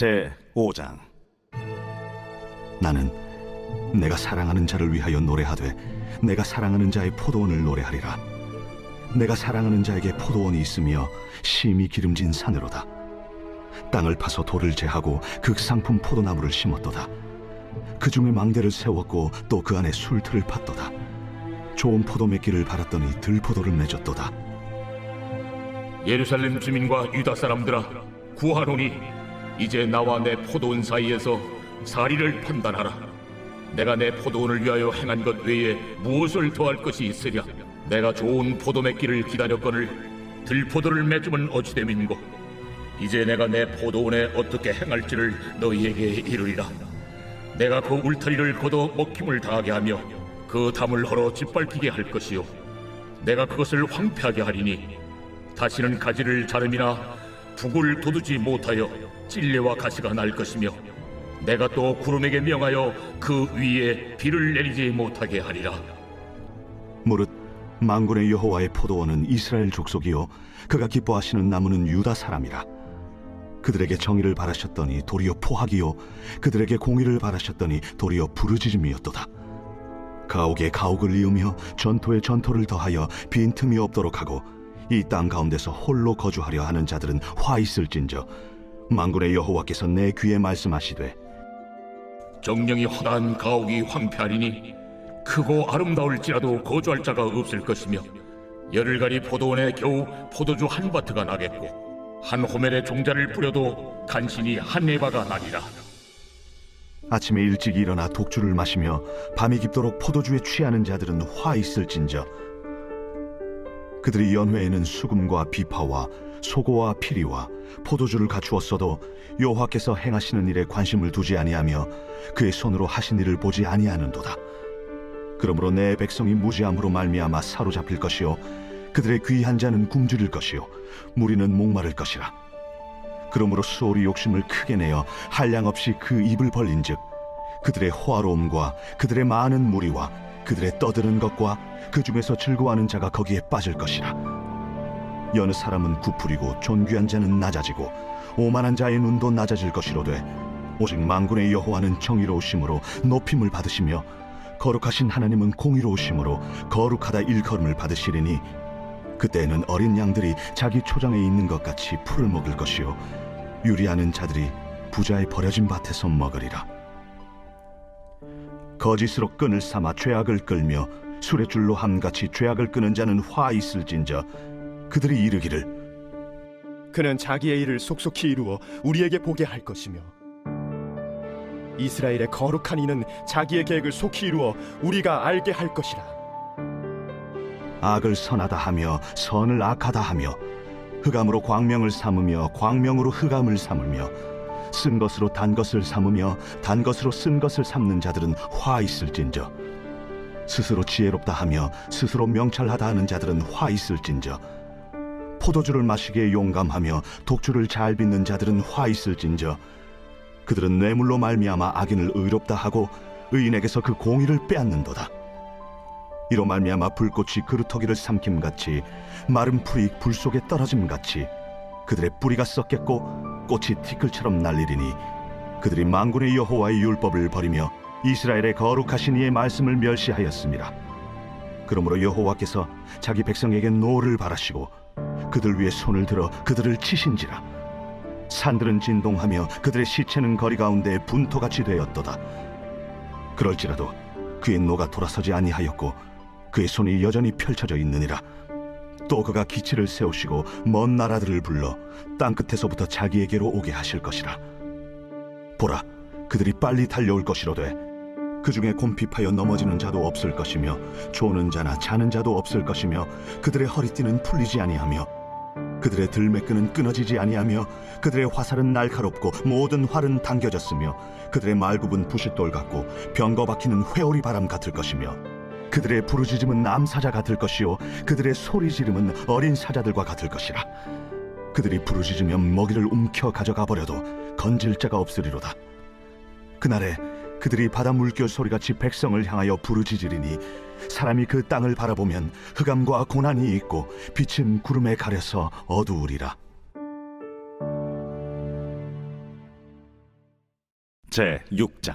제 5장. 나는 내가 사랑하는 자를 위하여 노래하되 내가 사랑하는 자의 포도원을 노래하리라. 내가 사랑하는 자에게 포도원이 있으며 심히 기름진 산으로다. 땅을 파서 돌을 제하고 극상품 포도나무를 심었도다. 그 중에 망대를 세웠고 또 그 안에 술틀을 팠도다. 좋은 포도 맺기를 바랐더니 들포도를 맺었도다. 예루살렘 주민과 유다 사람들아 구하노니 이제 나와 내 포도원 사이에서 사리를 판단하라. 내가 내 포도원을 위하여 행한 것 외에 무엇을 더할 것이 있으랴? 내가 좋은 포도 맺기를 기다렸거늘 들포도를 맺으면 어찌됨인고? 이제 내가 내 포도원에 어떻게 행할지를 너희에게 이르리라. 내가 그 울타리를 걷어 먹힘을 당하게 하며 그 담을 헐어 짓밟히게 할 것이요. 내가 그것을 황폐하게 하리니 다시는 가지를 자름이나 북을 돋우지 못하여 찔레와 가시가 날 것이며 내가 또 구름에게 명하여 그 위에 비를 내리지 못하게 하리라. 무릇 망군의 여호와의 포도원은 이스라엘 족속이요 그가 기뻐하시는 나무는 유다 사람이라. 그들에게 정의를 바라셨더니 도리어 포악이요 그들에게 공의를 바라셨더니 도리어 부르짖음이었도다. 가옥에 가옥을 이으며 전토에 전토를 더하여 빈틈이 없도록 하고 이 땅 가운데서 홀로 거주하려 하는 자들은 화 있을진저 망군의 여호와께서 내 귀에 말씀하시되 정령이 허다한 가옥이 황폐하리니 크고 아름다울지라도 거주할 자가 없을 것이며 열흘가리 포도원에 겨우 포도주 한 바트가 나겠고 한 호멜에 종자를 뿌려도 간신히 한 에바가 나리라. 아침에 일찍 일어나 독주를 마시며 밤이 깊도록 포도주에 취하는 자들은 화 있을진저. 그들이 연회에는 수금과 비파와 소고와 피리와 포도주를 갖추었어도 여호와께서 행하시는 일에 관심을 두지 아니하며 그의 손으로 하신 일을 보지 아니하는도다. 그러므로 내 백성이 무지함으로 말미암아 사로잡힐 것이요 그들의 귀한 자는 굶주릴 것이요 무리는 목마를 것이라. 그러므로 수월이 욕심을 크게 내어 한량 없이 그 입을 벌린즉 그들의 호화로움과 그들의 많은 무리와 그들의 떠드는 것과 그 중에서 즐거워하는 자가 거기에 빠질 것이라 여느 사람은 구풀이고 존귀한 자는 낮아지고 오만한 자의 눈도 낮아질 것이로되 오직 만군의 여호와는 정의로우심으로 높임을 받으시며 거룩하신 하나님은 공의로우심으로 거룩하다 일컬음을 받으시리니 그때에는 어린 양들이 자기 초장에 있는 것 같이 풀을 먹을 것이요 유리하는 자들이 부자의 버려진 밭에서 먹으리라. 거짓으로 끈을 삼아 죄악을 끌며 수레줄로 함같이 죄악을 끄는 자는 화 있을진저 그들이 이르기를 그는 자기의 일을 속속히 이루어 우리에게 보게 할 것이며 이스라엘의 거룩한 이는 자기의 계획을 속히 이루어 우리가 알게 할 것이라. 악을 선하다 하며 선을 악하다 하며 흑암으로 광명을 삼으며 광명으로 흑암을 삼으며 쓴 것으로 단 것을 삼으며 단 것으로 쓴 것을 삼는 자들은 화 있을진저 스스로 지혜롭다 하며 스스로 명철하다 하는 자들은 화 있을진저 포도주를 마시기에 용감하며 독주를 잘 빚는 자들은 화 있을진저 그들은 뇌물로 말미암아 악인을 의롭다 하고 의인에게서 그 공의를 빼앗는도다 이로 말미암아 불꽃이 그루터기를 삼킴 같이 마른 풀이 불 속에 떨어짐 같이 그들의 뿌리가 썩겠고 꽃이 티끌처럼 날리리니 그들이 만군의 여호와의 율법을 버리며 이스라엘의 거룩하신 이의 말씀을 멸시하였습니다. 그러므로 여호와께서 자기 백성에게 노를 바라시고 그들 위에 손을 들어 그들을 치신지라 산들은 진동하며 그들의 시체는 거리 가운데 분토같이 되었도다. 그럴지라도 그의 노가 돌아서지 아니하였고 그의 손이 여전히 펼쳐져 있느니라. 또 그가 기치를 세우시고 먼 나라들을 불러 땅 끝에서부터 자기에게로 오게 하실 것이라. 보라, 그들이 빨리 달려올 것이로되 그 중에 곰핍하여 넘어지는 자도 없을 것이며 조는 자나 자는 자도 없을 것이며 그들의 허리띠는 풀리지 아니하며 그들의 들매끈은 끊어지지 아니하며 그들의 화살은 날카롭고 모든 활은 당겨졌으며 그들의 말굽은 부싯돌 같고 병거 박히는 회오리 바람 같을 것이며 그들의 부르짖음은 남사자 같을 것이요 그들의 소리 지름은 어린 사자들과 같을 것이라. 그들이 부르짖으면 먹이를 움켜 가져가 버려도 건질 자가 없으리로다. 그날에 그들이 바다 물결 소리같이 백성을 향하여 부르짖으리니 사람이 그 땅을 바라보면 흑암과 고난이 있고 빛은 구름에 가려서 어두우리라. 제 6장.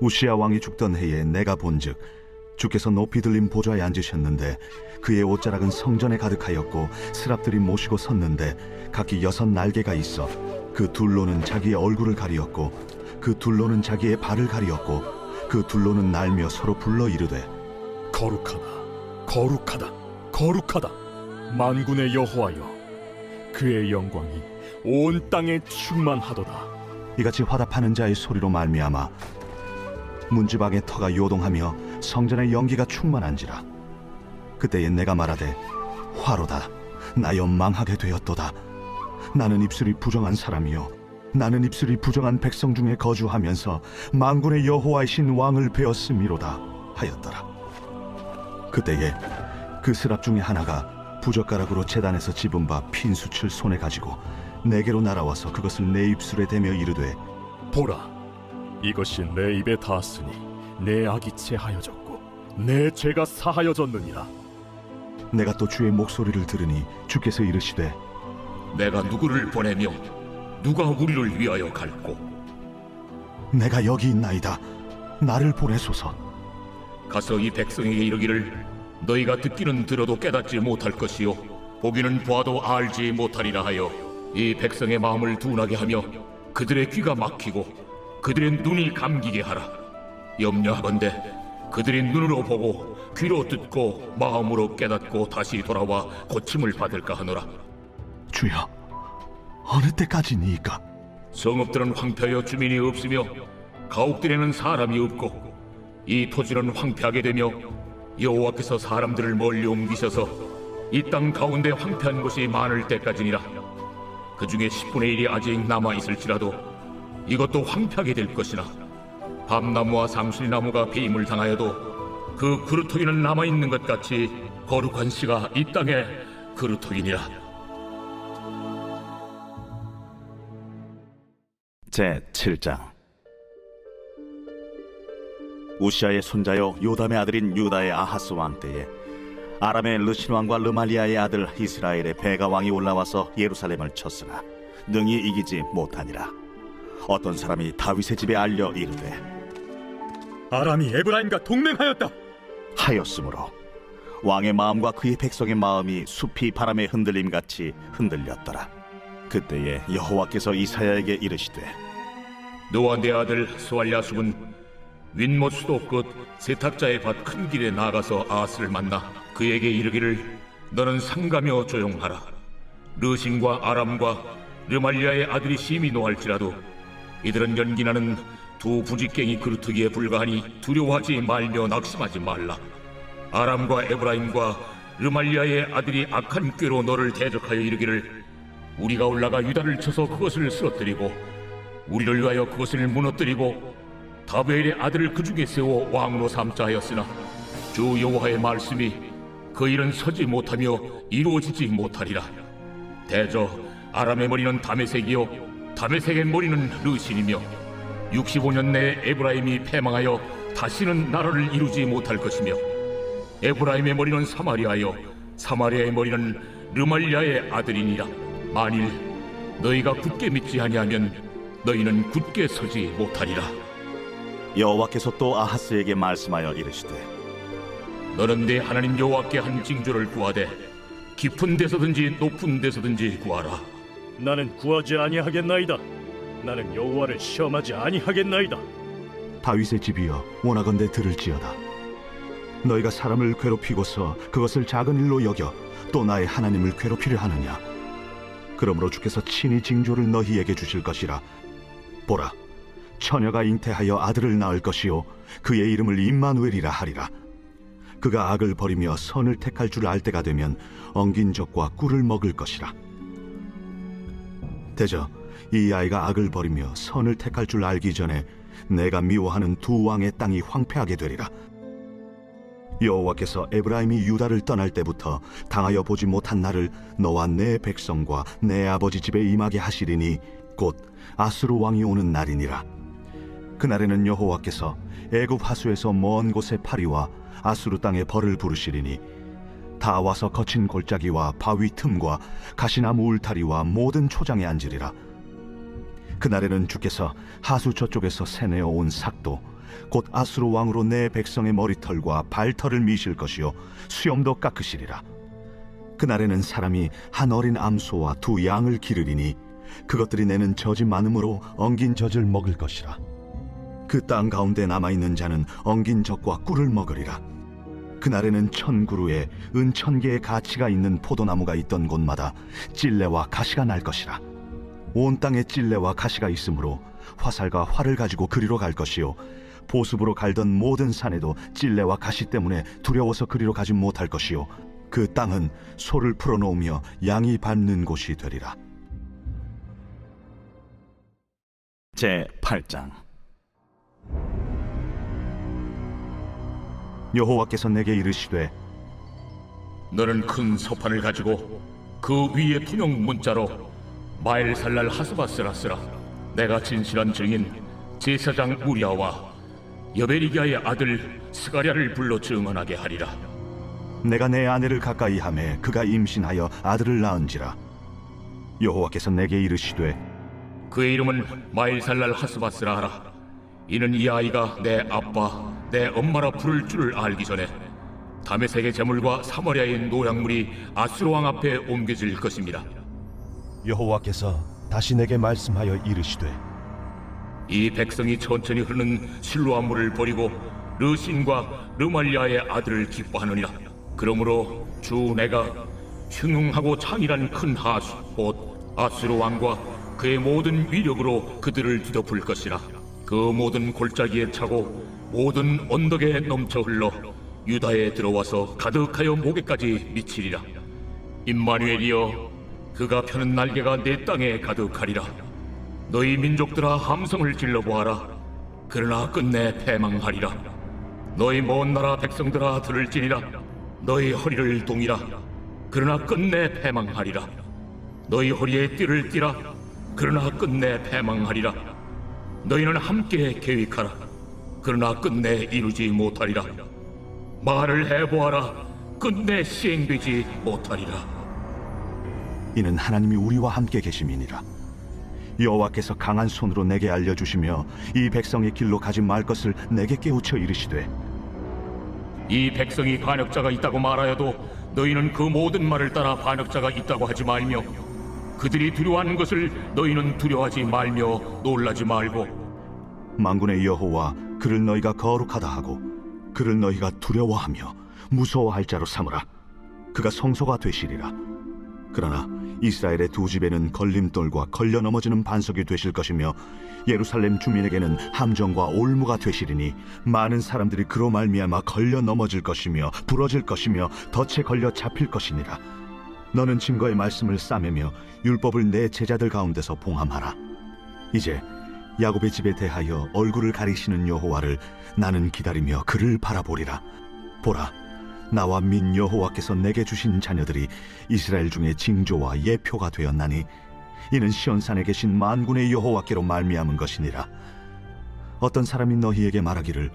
우시아 왕이 죽던 해에 내가 본즉 주께서 높이 들린 보좌에 앉으셨는데 그의 옷자락은 성전에 가득하였고 스랍들이 모시고 섰는데 각기 여섯 날개가 있어 그 둘로는 자기의 얼굴을 가리었고 그 둘로는 자기의 발을 가리었고 그 둘로는 날며 서로 불러 이르되 거룩하다, 거룩하다, 거룩하다. 만군의 여호와여, 그의 영광이 온 땅에 충만하도다. 이같이 화답하는 자의 소리로 말미암아 문지방의 터가 요동하며 성전의 연기가 충만한지라. 그때에 내가 말하되 화로다. 나여 망하게 되었도다. 나는 입술이 부정한 사람이요. 나는 입술이 부정한 백성 중에 거주하면서 만군의 여호와이신 왕을 배웠음이로다 하였더라. 그때에 그 스랍 중에 하나가 부젓가락으로 재단에서 집은 바 핀 수칠 손에 가지고 내게로 날아와서 그것을 내 입술에 대며 이르되 보라, 이것이 내 입에 닿았으니 내 악이 체하여졌고 내 죄가 사하여졌느니라. 내가 또 주의 목소리를 들으니 주께서 이르시되 내가 누구를 보내며 누가 우리를 위하여 갈고? 내가 여기 있나이다. 나를 보내소서. 가서 이 백성에게 이르기를 너희가 듣기는 들어도 깨닫지 못할 것이요 보기는 보아도 알지 못하리라 하여 이 백성의 마음을 둔하게 하며 그들의 귀가 막히고 그들의 눈이 감기게 하라 염려하건대 그들이 눈으로 보고 귀로 듣고 마음으로 깨닫고 다시 돌아와 고침을 받을까 하노라. 주여 어느 때까지니이까 성읍들은 황폐하여 주민이 없으며 가옥들에는 사람이 없고 이 토지는 황폐하게 되며 여호와께서 사람들을 멀리 옮기셔서 이 땅 가운데 황폐한 곳이 많을 때까지니라. 그 중에 10분의 1이 아직 남아 있을지라도 이것도 황폐하게 될 것이나 밤나무와 상수리나무가 배임을 당하여도 그 그루터기는 남아 있는 것 같이 거룩한 씨가 이 땅에 그루터기니라. 제 7장. 우시아의 손자요 요담의 아들인 유다의 아하스 왕 때에 아람의 르신 왕과 르말리아의 아들 이스라엘의 베가 왕이 올라와서 예루살렘을 쳤으나 능히 이기지 못하니라. 어떤 사람이 다윗의 집에 알려 이르되 아람이 에브라임과 동맹하였다. 하였으므로 왕의 마음과 그의 백성의 마음이 숲이 바람에 흔들림 같이 흔들렸더라 그때에 여호와께서 이사야에게 이르시되 너와 내 아들 스왈야숲은 윗못 수도 끝 세탁자의 밭 큰 길에 나가서 아스를 만나 그에게 이르기를 너는 상가며 조용하라 르신과 아람과 르말리아의 아들이 심히 노할지라도 이들은 연기나는 두 부지깽이 그루트기에 불과하니 두려워하지 말며 낙심하지 말라. 아람과 에브라임과 르말리아의 아들이 악한 꾀로 너를 대적하여 이르기를 우리가 올라가 유다를 쳐서 그것을 쓰러뜨리고 우리를 위하여 그것을 무너뜨리고 다베엘의 아들을 그 중에 세워 왕으로 삼자 하였으나 주 여호와의 말씀이 그 일은 서지 못하며 이루어지지 못하리라. 대저 아람의 머리는 다메색이요 다메색의 머리는 르신이며 65년 내에 에브라임이 패망하여 다시는 나라를 이루지 못할 것이며 에브라임의 머리는 사마리아요. 사마리아의 머리는 르말리아의 아들이니라. 만일 너희가 굳게 믿지 아니하면 너희는 굳게 서지 못하리라. 여호와께서 또 아하스에게 말씀하여 이르시되 너는 내 하나님 여호와께 한 징조를 구하되 깊은 데서든지 높은 데서든지 구하라. 나는 구하지 아니하겠나이다. 나는 여호와를 시험하지 아니하겠나이다. 다윗의 집이여 원하건대 들을지어다. 너희가 사람을 괴롭히고서 그것을 작은 일로 여겨 또 나의 하나님을 괴롭히려 하느냐? 그러므로 주께서 친히 징조를 너희에게 주실 것이라. 보라 처녀가 잉태하여 아들을 낳을 것이요 그의 이름을 임마누엘이라 하리라. 그가 악을 버리며 선을 택할 줄 알 때가 되면 엉긴 적과 꿀을 먹을 것이라. 대저 이 아이가 악을 버리며 선을 택할 줄 알기 전에 내가 미워하는 두 왕의 땅이 황폐하게 되리라. 여호와께서 에브라임이 유다를 떠날 때부터 당하여 보지 못한 날을 너와 내 백성과 내 아버지 집에 임하게 하시리니 곧 아수르 왕이 오는 날이니라. 그날에는 여호와께서 애굽 하수에서 먼 곳에 파리와 아수르 땅에 벌을 부르시리니 다 와서 거친 골짜기와 바위 틈과 가시나무 울타리와 모든 초장에 앉으리라 그날에는 주께서 하수 저쪽에서 새내어 온 삭도 곧 아수르 왕으로 내 백성의 머리털과 발털을 미실 것이요 수염도 깎으시리라. 그날에는 사람이 한 어린 암소와 두 양을 기르리니 그것들이 내는 젖이 많음으로 엉긴 젖을 먹을 것이라. 그 땅 가운데 남아 있는 자는 엉긴 젖과 꿀을 먹으리라. 그날에는 천 그루에 은천 개의 가치가 있는 포도나무가 있던 곳마다 찔레와 가시가 날 것이라 온 땅에 찔레와 가시가 있으므로 화살과 활을 가지고 그리로 갈 것이요. 보습으로 갈던 모든 산에도 찔레와 가시 때문에 두려워서 그리로 가지 못할 것이요. 그 땅은 소를 풀어놓으며 양이 밟는 곳이 되리라. 제 8장. 여호와께서 내게 이르시되 너는 큰 서판을 가지고 그 위에 통용 문자로 마엘살랄 하스바스라 쓰라. 내가 진실한 증인 제사장 우리아와 여베리기아의 아들 스가랴를 불러 증언하게 하리라. 내가 내 아내를 가까이 하매 그가 임신하여 아들을 낳은지라. 여호와께서 내게 이르시되 그의 이름은 마일살랄 하스바스라 하라. 이는 이 아이가 내 아빠 내 엄마라 부를 줄을 알기 전에 다메섹의 재물과 사마리아의 노약물이 아수르 왕 앞에 옮겨질 것입니다 여호와께서 다시 내게 말씀하여 이르시되 이 백성이 천천히 흐르는 실로암 물을 버리고 르신과 르말리아의 아들을 기뻐하느니라. 그러므로 주 내가 흉흉하고 창이란 큰 하수 곧 아수르 왕과 그의 모든 위력으로 그들을 뒤덮을 것이라. 그 모든 골짜기에 차고 모든 언덕에 넘쳐 흘러 유다에 들어와서 가득하여 목에까지 미치리라. 임마누엘이여 그가 펴는 날개가 내 땅에 가득하리라. 너희 민족들아 함성을 질러 보아라. 그러나 끝내 패망하리라. 너희 먼 나라 백성들아 들을지니라. 너희 허리를 동이라. 그러나 끝내 패망하리라. 너희 허리에 띠를 띠라. 그러나 끝내 패망하리라. 너희는 함께 계획하라. 그러나 끝내 이루지 못하리라. 말을 해보아라. 끝내 시행되지 못하리라 이는 하나님이 우리와 함께 계심이니라. 여호와께서 강한 손으로 내게 알려주시며 이 백성의 길로 가지 말 것을 내게 깨우쳐 이르시되 이 백성이 반역자가 있다고 말하여도 너희는 그 모든 말을 따라 반역자가 있다고 하지 말며 그들이 두려워하는 것을 너희는 두려워하지 말며 놀라지 말고 만군의 여호와 그를 너희가 거룩하다 하고 그를 너희가 두려워하며 무서워할 자로 삼으라. 그가 성소가 되시리라 그러나 이스라엘의 두 집에는 걸림돌과 걸려 넘어지는 반석이 되실 것이며 예루살렘 주민에게는 함정과 올무가 되시리니 많은 사람들이 그로 말미암아 걸려 넘어질 것이며 부러질 것이며 덫에 걸려 잡힐 것이니라. 너는 증거의 말씀을 싸매며 율법을 내 제자들 가운데서 봉함하라. 이제 야곱의 집에 대하여 얼굴을 가리시는 여호와를 나는 기다리며 그를 바라보리라. 보라 나와 민 여호와께서 내게 주신 자녀들이 이스라엘 중에 징조와 예표가 되었나니 이는 시온산에 계신 만군의 여호와께로 말미암은 것이니라. 어떤 사람이 너희에게 말하기를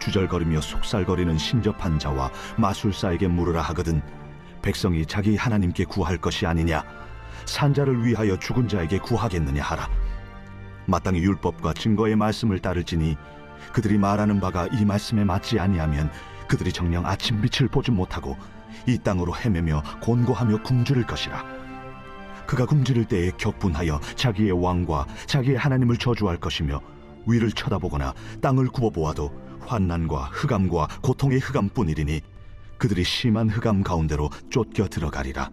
주절거리며 속살거리는 신접한 자와 마술사에게 물으라 하거든 백성이 자기 하나님께 구할 것이 아니냐? 산자를 위하여 죽은 자에게 구하겠느냐 하라. 마땅히 율법과 증거의 말씀을 따를지니 그들이 말하는 바가 이 말씀에 맞지 아니하면 그들이 정녕 아침 빛을 보지 못하고 이 땅으로 헤매며 곤고하며 굶주릴 것이라. 그가 굶주릴 때에 격분하여 자기의 왕과 자기의 하나님을 저주할 것이며 위를 쳐다보거나 땅을 굽어보아도 환난과 흑암과 고통의 흑암뿐이리니 그들이 심한 흑암 가운데로 쫓겨 들어가리라